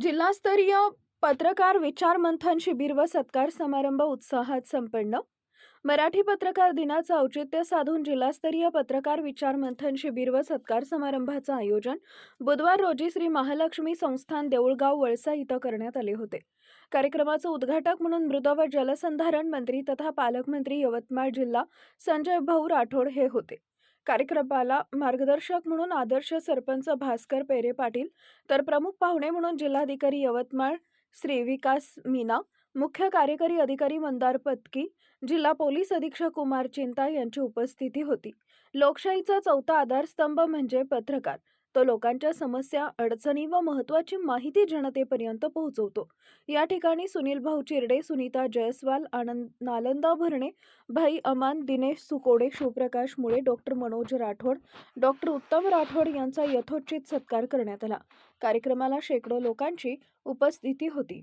जिल्हास्तरीय पत्रकार विचार मंथन शिबिर व सत्कार समारंभ उत्साहात संपन्न. मराठी पत्रकार दिनाचं औचित्य साधून जिल्हास्तरीय पत्रकार विचार मंथन शिबिर व सत्कार समारंभाचं आयोजन बुधवार रोजी श्री महालक्ष्मी संस्थान देऊळगाव वळसा इथं करण्यात आले होते. कार्यक्रमाचं उद्घाटक म्हणून मृद व जलसंधारण मंत्री तथा पालकमंत्री यवतमाळ जिल्हा संजय भाऊ राठोड हे होते. कार्यक्रमाला मार्गदर्शक म्हणून आदर्श सरपंच भास्कर पेरे पाटील तर प्रमुख पाहुणे म्हणून जिल्हाधिकारी यवतमाळ श्री विकास मीना मुख्य कार्यकारी अधिकारी मंदार पत्की जिल्हा पोलीस अधीक्षक कुमार चिंता यांची उपस्थिती होती. लोकशाहीचा चौथा आधारस्तंभ म्हणजे पत्रकार. तो लोकांच्या समस्या अडचणी व महत्त्वाची माहिती जनतेपर्यंत पोहोचवतो. या ठिकाणी सुनील भाऊ चिरडे सुनीता जयस्वाल आनंद नालंदा भरणे भाई अमान दिनेश सुकोडे शिवप्रकाश मुळे डॉक्टर मनोज राठोड डॉक्टर उत्तम राठोड यांचा यथोचित सत्कार करण्यात आला. कार्यक्रमाला शेकडो लोकांची उपस्थिती होती.